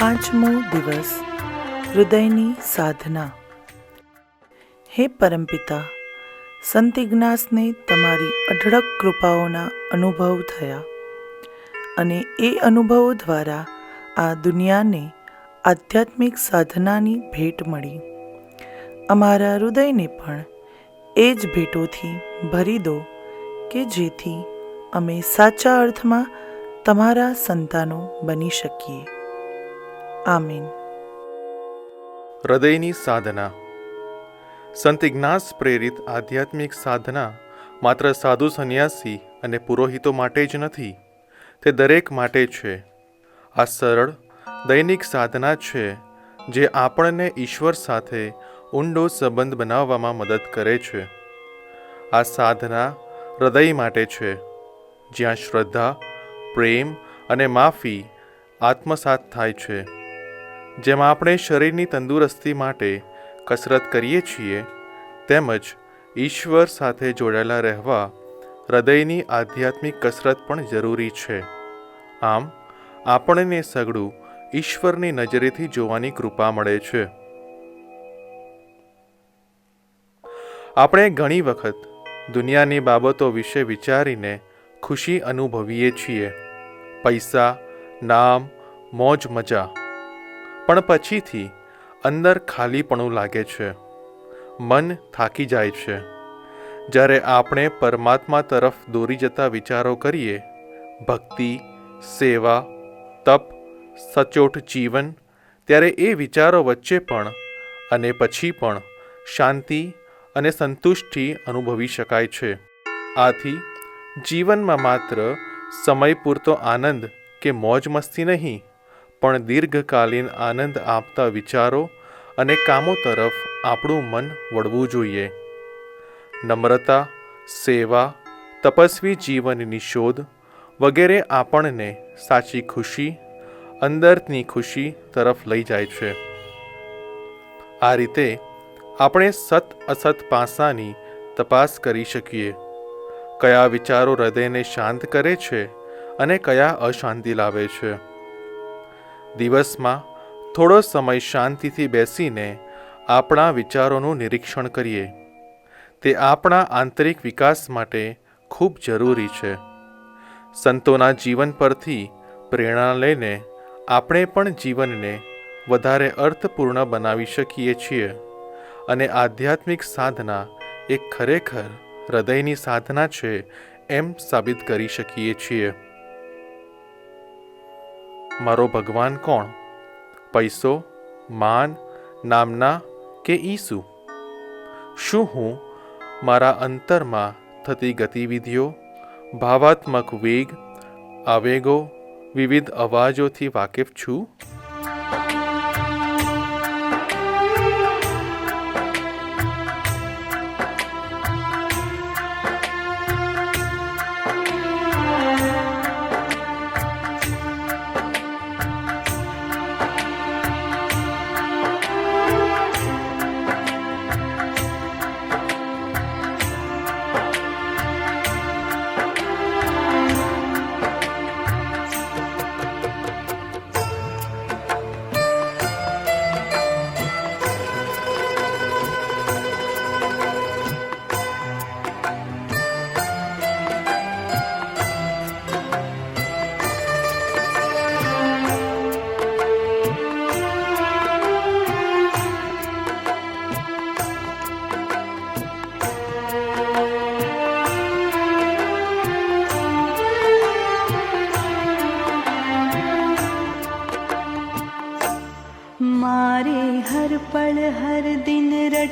પાંચમો દિવસ હૃદયની સાધના. હે પરમપિતા સંતિજ્ઞાસને તમારી અઢળક કૃપાઓના અનુભવ થયા અને એ અનુભવો દ્વારા આ દુનિયાને આધ્યાત્મિક સાધનાની ભેટ મળી. અમારા હૃદયને પણ એ જ ભેટોથી ભરી દો કે જેથી અમે સાચા અર્થમાં તમારા સંતાનો બની શકીએ. આમીન હૃદયની સાધના સંત ઇગ્નાસ પ્રેરિત આધ્યાત્મિક સાધના માત્ર સાધુ સંન્યાસી અને પુરોહિતો માટે જ નથી તે દરેક માટે છે આ સરળ દૈનિક સાધના છે જે આપણને ઈશ્વર સાથે ઊંડો સંબંધ બનાવવામાં મદદ કરે છે આ સાધના હૃદય માટે છે જ્યાં શ્રદ્ધા પ્રેમ અને માફી આત્મસાત થાય છે જેમ આપણે શરીરની તંદુરસ્તી માટે કસરત કરીએ છીએ, તેમજ ઈશ્વર સાથે જોડાયેલા રહેવા હૃદયની આધ્યાત્મિક કસરત પણ જરૂરી છે. આમ, આપણને સગડું ઈશ્વરની નજરેથી જોવાની કૃપા મળે છે. આપણે ઘણી વખત દુનિયાની બાબતો વિશે વિચારીને ખુશી અનુભવીએ છીએ. પૈસા, નામ મોજ મજા પણ પછીથી અંદર ખાલીપણું લાગે છે. મન થાકી જાય છે. જ્યારે આપણે પરમાત્મા તરફ દોરી જતા વિચારો કરીએ, ભક્તિ, સેવા, તપ, સચોટ જીવન, ત્યારે એ વિચારો વચ્ચે પણ અને પછી પણ શાંતિ અને સંતુષ્ટિ અનુભવી શકાય છે. આથી, જીવનમાં માત્ર સમય પૂરતો આનંદ કે મોજ મસ્તી નહીં પણ દીર્ઘકાલીન આનંદ આપતા વિચારો અને કામો તરફ આપણું મન વળવું જોઈએ. નમ્રતા, સેવા, તપસ્વી જીવનની શોધ વગેરે આપણને સાચી ખુશી, અંદરની ખુશી તરફ લઈ જાય છે. આ રીતે આપણે સત અસત પાસાની તપાસ કરી શકીએ. કયા વિચારો હૃદયને શાંત કરે છે અને કયા અશાંતિ લાવે છે? દિવસમાં થોડો સમય શાંતિથી બેસીને આપણા વિચારોનું નિરીક્ષણ કરીએ. તે આપણા આંતરિક વિકાસ માટે ખૂબ જરૂરી છે. સંતોના જીવન પરથી પ્રેરણા લઈને આપણે પણ જીવનને વધારે અર્થપૂર્ણ બનાવી શકીએ છીએ અને આધ્યાત્મિક સાધના એ ખરેખર હૃદયની સાધના છે એમ સાબિત કરી શકીએ છીએ. મારો ભગવાન કોણ? પૈસો, માન, નામના કે ઈસુ? શું હું મારા અંતરમાં થતી ગતિવિધિઓ, ભાવાત્મક વેગ, આવેગો, વિવિધ અવાજોથી વાકેફ છું?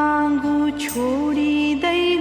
માંગુ છોડી દઈ